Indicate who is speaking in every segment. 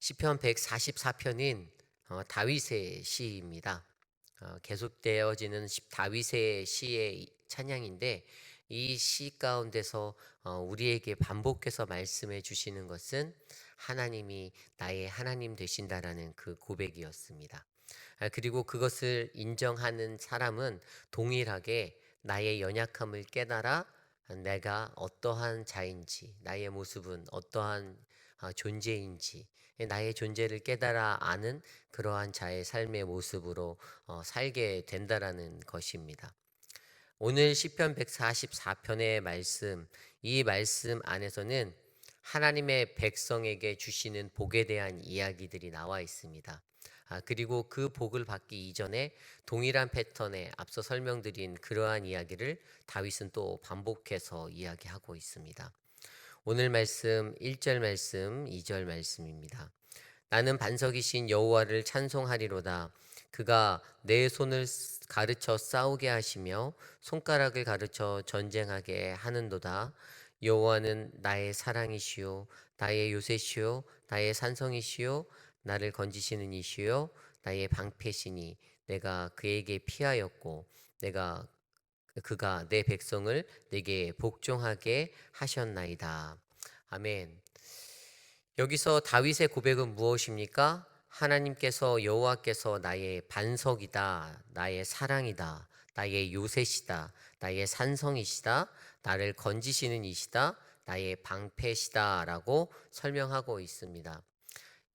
Speaker 1: 시편 144편인 어, 다윗의 시입니다. 어, 계속되어지는 시- 다윗의 시의 찬양인데 이 시 가운데서 어, 우리에게 반복해서 말씀해 주시는 것은 하나님이 나의 하나님 되신다라는 그 고백이었습니다. 아, 그리고 그것을 인정하는 사람은 동일하게 나의 연약함을 깨달아 내가 어떠한 자인지, 나의 모습은 어떠한 아, 존재인지, 나의 존재를 깨달아 아는 그러한 자의 삶의 모습으로 어, 살게 된다라는 것입니다. 오늘 시편 144편의 말씀, 이 말씀 안에서는 하나님의 백성에게 주시는 복에 대한 이야기들이 나와 있습니다. 아, 그리고 그 복을 받기 이전에 동일한 패턴에 앞서 설명드린 그러한 이야기를 다윗은 또 반복해서 이야기하고 있습니다. 오늘 말씀 1절 말씀, 2절 말씀입니다. 나는 반석이신 여호와를 찬송하리로다. 그가 내 손을 가르쳐 싸우게 하시며 손가락을 가르쳐 전쟁하게 하는도다. 여호와는 나의 사랑이시요 나의 요새시요 나의 산성이시요 나를 건지시는 이시요 나의 방패시니 내가 그에게 피하였고 내가 그가 내 백성을 내게 복종하게 하셨나이다. 아멘. 여기서 다윗의 고백은 무엇입니까? 하나님께서 여호와께서 나의 반석이다, 나의 사랑이다, 나의 요새시다, 나의 산성이시다, 나를 건지시는 이시다, 나의 방패시다라고 설명하고 있습니다.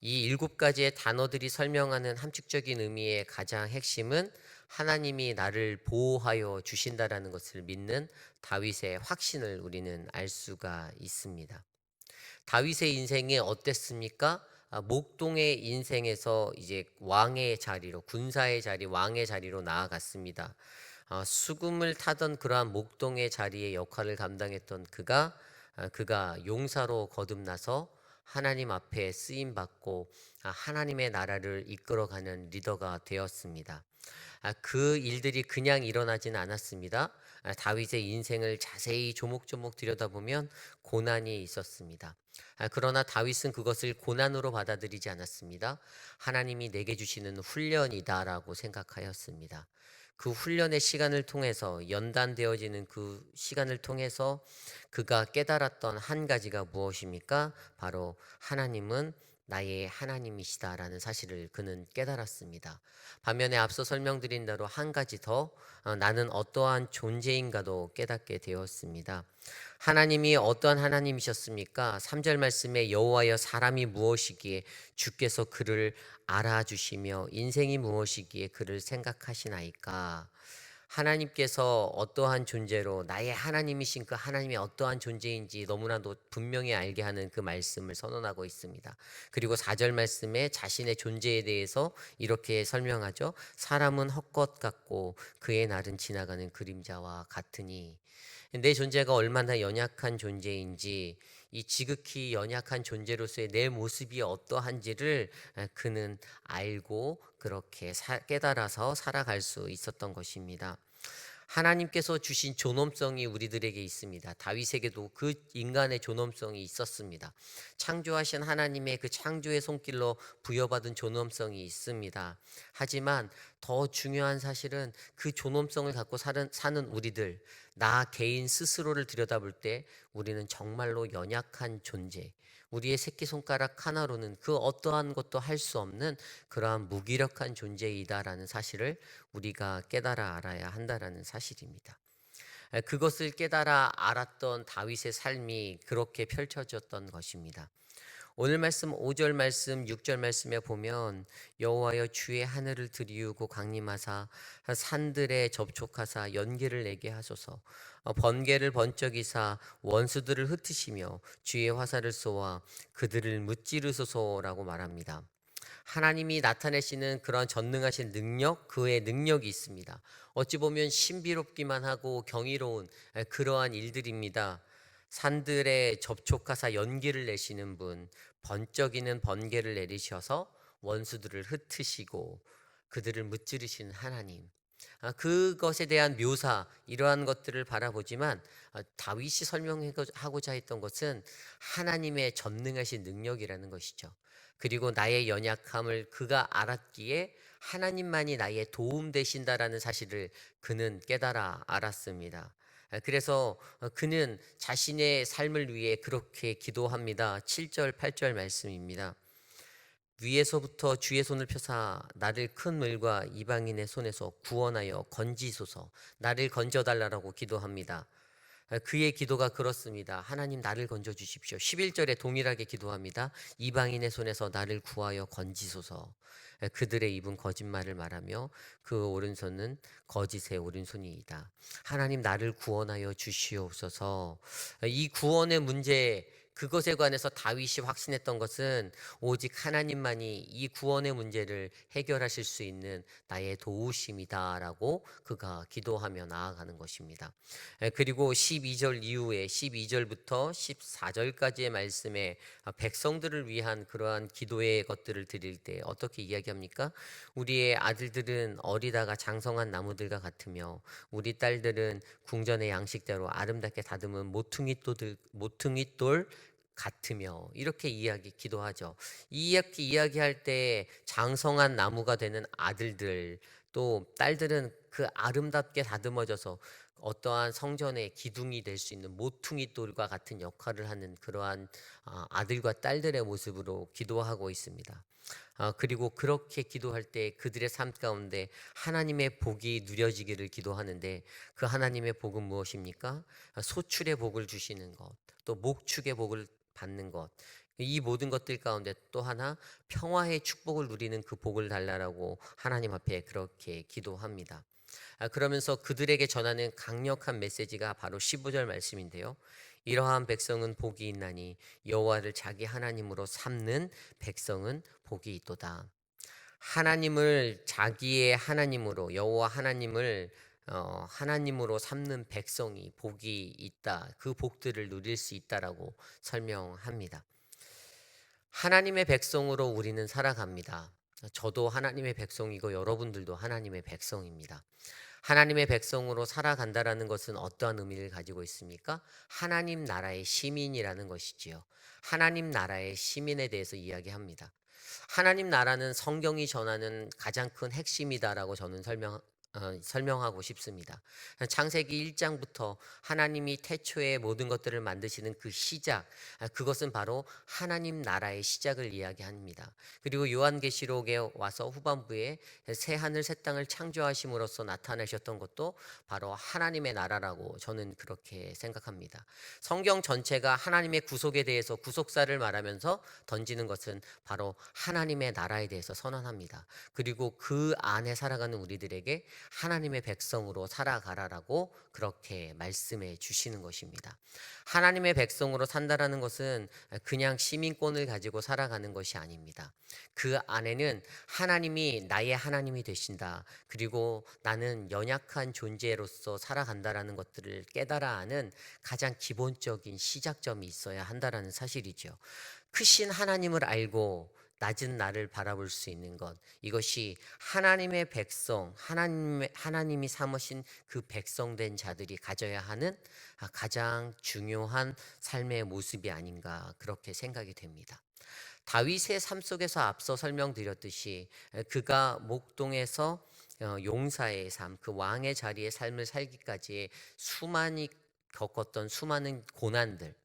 Speaker 1: 이 일곱 가지의 단어들이 설명하는 함축적인 의미의 가장 핵심은 하나님이 나를 보호하여 주신다라는 것을 믿는 다윗의 확신을 우리는 알 수가 있습니다. 다윗의 인생이 어땠습니까? 아, 목동의 인생에서 이제 왕의 자리로 군사의 자리, 왕의 자리로 나아갔습니다. 아, 수금을 타던 그러한 목동의 자리의 역할을 감당했던 그가 아, 그가 용사로 거듭나서 하나님 앞에 쓰임 받고 아, 하나님의 나라를 이끌어가는 리더가 되었습니다. 아, 그 일들이 그냥 일어나지는 않았습니다. 아, 다윗의 인생을 자세히 조목조목 들여다보면 고난이 있었습니다. 아, 그러나 다윗은 그것을 고난으로 받아들이지 않았습니다. 하나님이 내게 주시는 훈련이다라고 생각하였습니다. 그 훈련의 시간을 통해서 연단되어지는 그 시간을 통해서 그가 깨달았던 한 가지가 무엇입니까? 바로 하나님은 나의 하나님이시다라는 사실을 그는 깨달았습니다. 반면에 앞서 설명드린 대로 한 가지 더 어, 나는 어떠한 존재인가도 깨닫게 되었습니다. 하나님이 어떠한 하나님이셨습니까? 3절 말씀에 여호와여 사람이 무엇이기에 주께서 그를 알아주시며 인생이 무엇이기에 그를 생각하시나이까? 하나님께서 어떠한 존재로 나의 하나님이신 그 하나님이 어떠한 존재인지 너무나도 분명히 알게 하는 그 말씀을 선언하고 있습니다. 그리고 4절 말씀에 자신의 존재에 대해서 이렇게 설명하죠. 사람은 헛것 같고 그의 날은 지나가는 그림자와 같으니 내 존재가 얼마나 연약한 존재인지 이 지극히 연약한 존재로서의 내 모습이 어떠한지를 그는 알고 그렇게 깨달아서 살아갈 수 있었던 것입니다. 하나님께서 주신 존엄성이 우리들에게 있습니다. 다윗에게도 그 인간의 존엄성이 있었습니다. 창조하신 하나님의 그 창조의 손길로 부여받은 존엄성이 있습니다. 하지만 더 중요한 사실은 그 존엄성을 갖고 사는, 사는 우리들, 나 개인 스스로를 들여다볼 때 우리는 정말로 연약한 존재, 우리의 새끼손가락 하나로는 그 어떠한 것도 할 수 없는 그러한 무기력한 존재이다라는 사실을 우리가 깨달아 알아야 한다라는 사실입니다. 그것을 깨달아 알았던 다윗의 삶이 그렇게 펼쳐졌던 것입니다. 오늘 말씀 5절 말씀 6절 말씀에 보면 여호와여 주의 하늘을 들이우고 강림하사 산들에 접촉하사 연기를 내게 하소서 어, 번개를 번쩍이사 원수들을 흩으시며 주의 화살을 쏘아 그들을 무찌르소서라고 말합니다. 하나님이 나타내시는 그런 전능하신 능력, 그의 능력이 있습니다. 어찌 보면 신비롭기만 하고 경이로운 그러한 일들입니다. 산들에 접촉하사 연기를 내시는 분, 번쩍이는 번개를 내리셔서 원수들을 흩으시고 그들을 무찌르시는 하나님. 아, 그것에 대한 묘사 이러한 것들을 바라보지만 아, 다윗이 설명하고자 했던 것은 하나님의 전능하신 능력이라는 것이죠. 그리고 나의 연약함을 그가 알았기에 하나님만이 나의 도움 되신다라는 사실을 그는 깨달아 알았습니다. 아, 그래서 어, 그는 자신의 삶을 위해 그렇게 기도합니다. 7절, 8절 말씀입니다. 위에서부터 주의 손을 펴사 나를 큰 물과 이방인의 손에서 구원하여 건지소서 나를 건져달라고 기도합니다. 아, 그의 기도가 그렇습니다. 하나님 나를 건져 주십시오. 11절에 동일하게 기도합니다. 이방인의 손에서 나를 구하여 건지소서. 아, 그들의 입은 거짓말을 말하며 그 오른손은 거짓의 오른손이이다. 하나님 나를 구원하여 주시옵소서. 아, 이 구원의 문제 그것에 관해서 다윗이 확신했던 것은 오직 하나님만이 이 구원의 문제를 해결하실 수 있는 나의 도우심이다라고 그가 기도하며 나아가는 것입니다. 에, 그리고 12절 이후에 12절부터 14절까지의 말씀에 아, 백성들을 위한 그러한 기도의 것들을 드릴 때 어떻게 이야기합니까? 우리의 아들들은 어리다가 장성한 나무들과 같으며 우리 딸들은 궁전의 양식대로 아름답게 다듬은 모퉁이 돌 모퉁이 돌 같으며 이렇게 이야기 기도하죠. 이렇게 이야기할 때 장성한 나무가 되는 아들들 또 딸들은 그 아름답게 다듬어져서 어떠한 성전의 기둥이 될 수 있는 모퉁이 돌과 같은 역할을 하는 그러한 아, 아들과 딸들의 모습으로 기도하고 있습니다. 아, 그리고 그렇게 기도할 때 그들의 삶 가운데 하나님의 복이 누려지기를 기도하는데 그 하나님의 복은 무엇입니까? 아, 소출의 복을 주시는 것, 또 목축의 복을 받는 것. 이 모든 것들 가운데 또 하나 평화의 축복을 누리는 그 복을 달라라고 하나님 앞에 그렇게 기도합니다. 아, 그러면서 그들에게 전하는 강력한 메시지가 바로 15절 말씀인데요. 이러한 백성은 복이 있나니 여호와를 자기 하나님으로 삼는 백성은 복이 있도다. 하나님을 자기의 하나님으로 여호와 하나님을 어, 하나님으로 삼는 백성이 복이 있다. 그 복들을 누릴 수 있다라고 설명합니다. 하나님의 백성으로 우리는 살아갑니다. 저도 하나님의 백성이고 여러분들도 하나님의 백성입니다. 하나님의 백성으로 살아간다라는 것은 어떠한 의미를 가지고 있습니까? 하나님 나라의 시민이라는 것이지요. 하나님 나라의 시민에 대해서 이야기합니다. 하나님 나라는 성경이 전하는 가장 큰 핵심이다라고 저는 설명 어, 설명하고 싶습니다. 창세기 1장부터 하나님이 태초에 모든 것들을 만드시는 그 시작, 아, 그것은 바로 하나님 나라의 시작을 이야기합니다. 그리고 요한계시록에 와서 후반부에 새 하늘 새 땅을 창조하심으로써 나타나셨던 것도 바로 하나님의 나라라고 저는 그렇게 생각합니다. 성경 전체가 하나님의 구속에 대해서 구속사를 말하면서 던지는 것은 바로 하나님의 나라에 대해서 선언합니다. 그리고 그 안에 살아가는 우리들에게 하나님의 백성으로 살아가라라고 그렇게 말씀해 주시는 것입니다. 하나님의 백성으로 산다라는 것은 그냥 시민권을 가지고 살아가는 것이 아닙니다. 그 안에는 하나님이 나의 하나님이 되신다. 그리고 나는 연약한 존재로서 살아간다라는 것들을 깨달아 하는 가장 기본적인 시작점이 있어야 한다라는 사실이죠. 크신 하나님을 알고 낮은 나를 바라볼 수 있는 것 이것이 하나님의 백성 하나님의 하나님이 삼으신 그 백성된 자들이 가져야 하는 가장 중요한 삶의 모습이 아닌가 그렇게 생각이 됩니다. 다윗의 삶 속에서 앞서 설명드렸듯이 그가 목동에서 어, 용사의 삶, 그 왕의 자리의 삶을 살기까지의 수많이 겪었던 수많은 고난들, 아,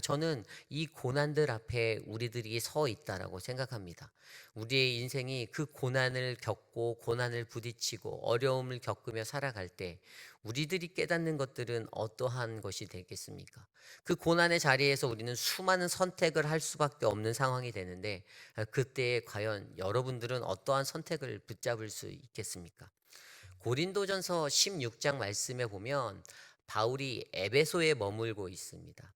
Speaker 1: 저는 이 고난들 앞에 우리들이 서 있다라고 생각합니다. 우리의 인생이 그 고난을 겪고 고난을 부딪히고 어려움을 겪으며 살아갈 때 우리들이 깨닫는 것들은 어떠한 것이 되겠습니까? 그 고난의 자리에서 우리는 수많은 선택을 할 수밖에 없는 상황이 되는데 아, 그때 과연 여러분들은 어떠한 선택을 붙잡을 수 있겠습니까? 고린도전서 16장 말씀에 보면 바울이 에베소에 머물고 있습니다.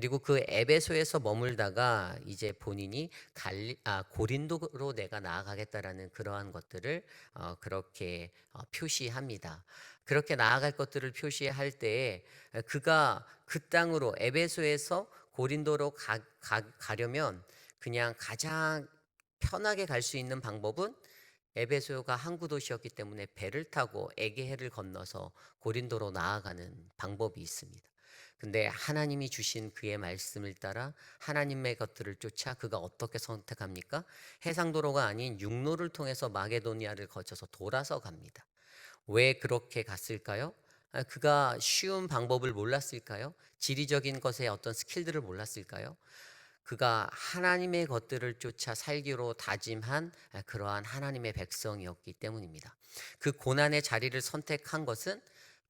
Speaker 1: 그리고 그 에베소에서 머물다가 이제 본인이 갈리, 아, 고린도로 내가 나아가겠다라는 그러한 것들을 어, 그렇게 어, 표시합니다. 그렇게 나아갈 것들을 표시할 때에 그가 그 땅으로 에베소에서 고린도로 가, 가, 가려면 그냥 가장 편하게 갈 수 있는 방법은 에베소가 항구 도시였기 때문에 배를 타고 에게해를 건너서 고린도로 나아가는 방법이 있습니다. 근데 하나님이 주신 그의 말씀을 따라 하나님의 것들을 쫓아 그가 어떻게 선택합니까? 해상 도로가 아닌 육로를 통해서 마게도니아를 거쳐서 돌아서 갑니다. 왜 그렇게 갔을까요? 아, 그가 쉬운 방법을 몰랐을까요? 지리적인 것에 어떤 스킬들을 몰랐을까요? 그가 하나님의 것들을 쫓아 살기로 다짐한 그러한 하나님의 백성이었기 때문입니다. 그 고난의 자리를 선택한 것은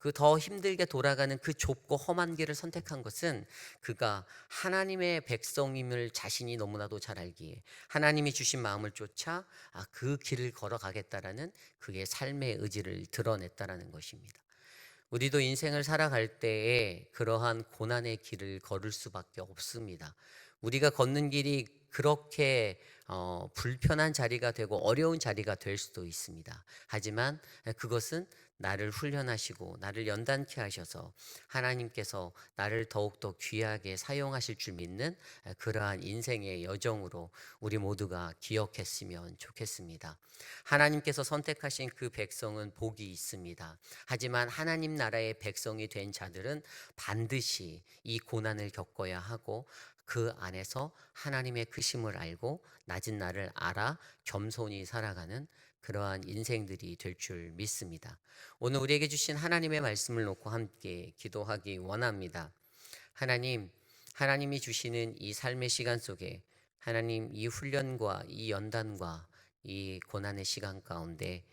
Speaker 1: 그 더 힘들게 돌아가는 그 좁고 험한 길을 선택한 것은 그가 하나님의 백성임을 자신이 너무나도 잘 알기에 하나님이 주신 마음을 쫓아 아, 그 길을 걸어가겠다라는 그의 삶의 의지를 드러냈다라는 것입니다. 우리도 인생을 살아갈 때에 그러한 고난의 길을 걸을 수밖에 없습니다. 우리가 걷는 길이 그렇게 어, 불편한 자리가 되고 어려운 자리가 될 수도 있습니다. 하지만 그것은 나를 훈련하시고 나를 연단케 하셔서 하나님께서 나를 더욱더 귀하게 사용하실 줄 믿는 그러한 인생의 여정으로 우리 모두가 기억했으면 좋겠습니다. 하나님께서 선택하신 그 백성은 복이 있습니다. 하지만 하나님 나라의 백성이 된 자들은 반드시 이 고난을 겪어야 하고 그 안에서 하나님의 크심을 알고 낮은 나를 알아 겸손히 살아가는 그러한 인생들이 될 줄 믿습니다. 오늘 우리에게 주신 하나님의 말씀을 놓고 함께 기도하기 원합니다. 하나님, 하나님이 주시는 이 삶의 시간 속에 하나님 이 훈련과 이 연단과 이 고난의 시간 가운데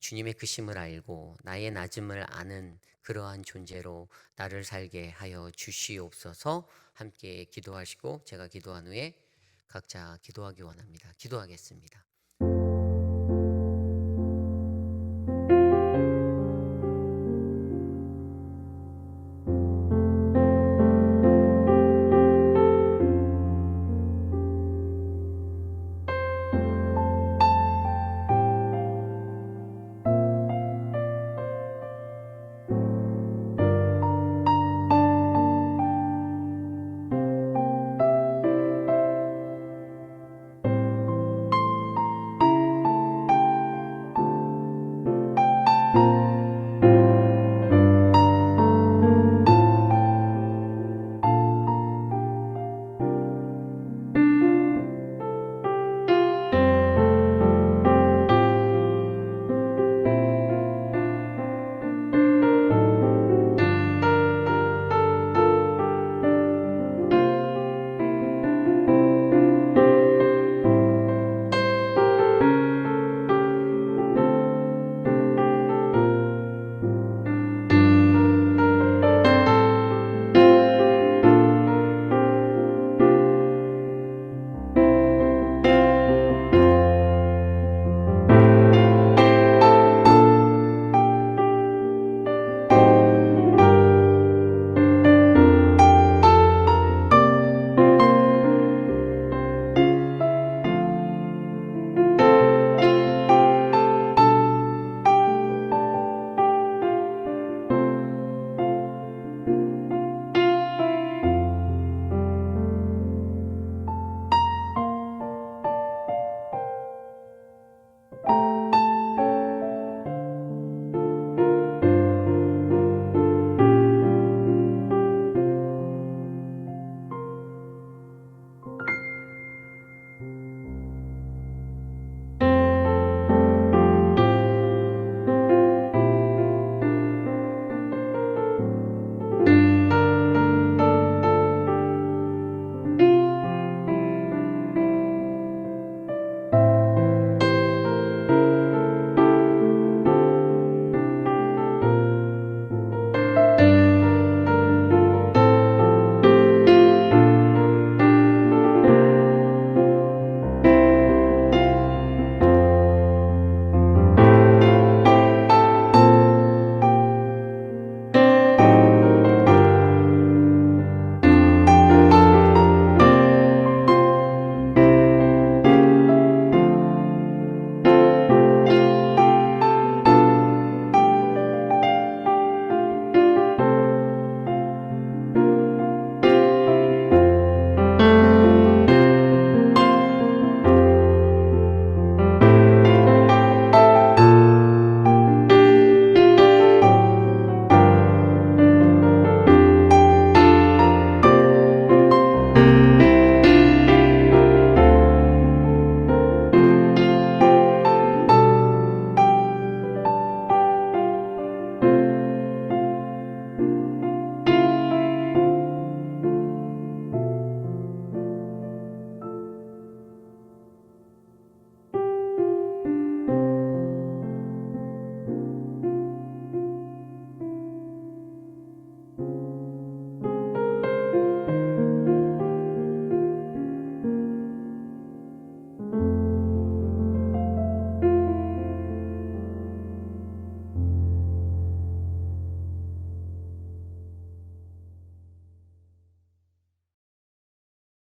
Speaker 1: 주님의 크심을 알고 나의 낮음을 아는 그러한 존재로 나를 살게 하여 주시옵소서 함께 기도하시고 제가 기도한 후에 각자 기도하기 원합니다. 기도하겠습니다.